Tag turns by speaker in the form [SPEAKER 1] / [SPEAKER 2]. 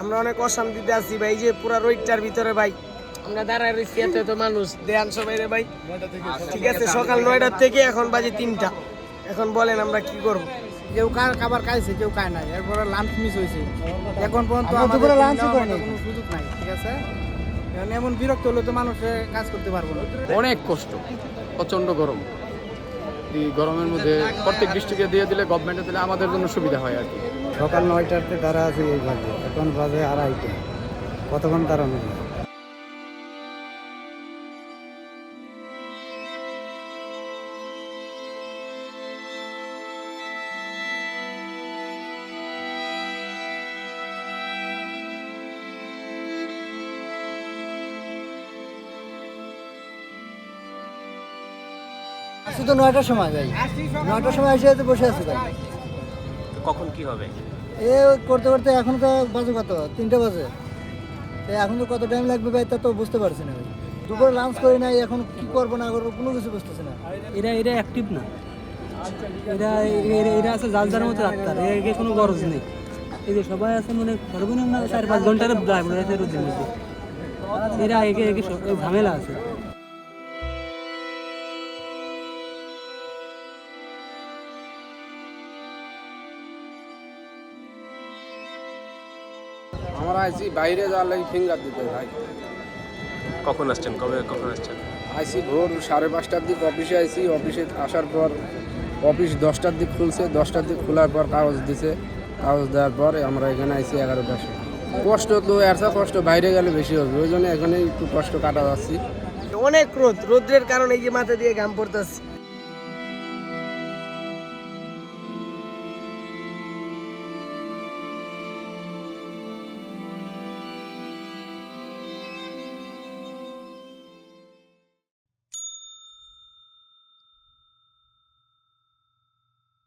[SPEAKER 1] আমরা অনেক অশান্তিতে আছি ভাই যে পুরা রোডটার ভিতরে ভাই। আমরা দাঁড়ায় রয়েছি এত এত মানুষ। দেয়ান সবাই রে ভাই। ঠিক আছে সকাল নয়টার থেকে এখন বাজে তিনটা। এখন বলেন আমরা কি করব?
[SPEAKER 2] কেউ কার খাবার খাইছে কেউ খায় নাই। এরপরে লাঞ্চ মিস হয়েছে এখন পর্যন্ত
[SPEAKER 3] আমরা
[SPEAKER 2] আমাদের কোনো সুযোগ নাই ঠিক আছে? এমন বিরক্ত হলে তো মানুষে কাজ করতে পারব না।
[SPEAKER 4] অনেক কষ্ট প্রচণ্ড গরম। এই গরমের মধ্যে প্রত্যেক ডিস্ট্রিক্টে দিয়ে দিলে গভর্নমেন্টে দিলে আমাদের জন্য সুবিধা হয় আর কি।
[SPEAKER 3] সকাল নয়টাতে তারা আছে এই বাজে এখন বাজে আড়াইটা। কতক্ষণ তারা যায়? আসি তো নয়টার সময় ভাই নয়টার সময় এসে তো বসে আছি ভাই
[SPEAKER 5] কখন কি হবে?
[SPEAKER 3] এ করতে করতে এখন তো বাজে কত? তিনটে বাজে। তো এখন তো কত টাইম লাগবে ভাই তা তো বুঝতে পারছি না ভাই। দুপুরে লাঞ্চ করি নাই এখন কি করব না করব কোনো কিছু বুঝতেছি না।
[SPEAKER 6] এরা এরা অ্যাক্টিভ না। এরা এরা- আছে যার যার মতো এর কোনো গরজ নেই। এই যে সবাই আছে মানে সর্বনিম্ন চার পাঁচ ঘণ্টার ড্রাইভার আছে রোদের মধ্যে। এরা একে একে ঝামেলা আছে।
[SPEAKER 4] আমরা আইসি বাইরে যাওয়ার লাগে ফিঙ্গার দিতে ভাই।
[SPEAKER 5] কখন আসছেন? কবে কখন আসছেন?
[SPEAKER 4] আইসি ভোর সাড়ে পাঁচটার দিক অফিসে আইসি অফিসে আসার পর অফিস দশটার দিক খুলছে। দশটার দিক খোলার পর কাগজ দিছে। কাগজ দেওয়ার পর আমরা এখানে আইসি এগারোটার সময়। কষ্ট তো এর কষ্ট বাইরে গেলে বেশি হবে। ওই জন্য এখানে একটু কষ্ট কাটা যাচ্ছি।
[SPEAKER 1] অনেক রোদ। রোদ্রের কারণে এই যে মাথা দিয়ে ঘাম পড়তেছে।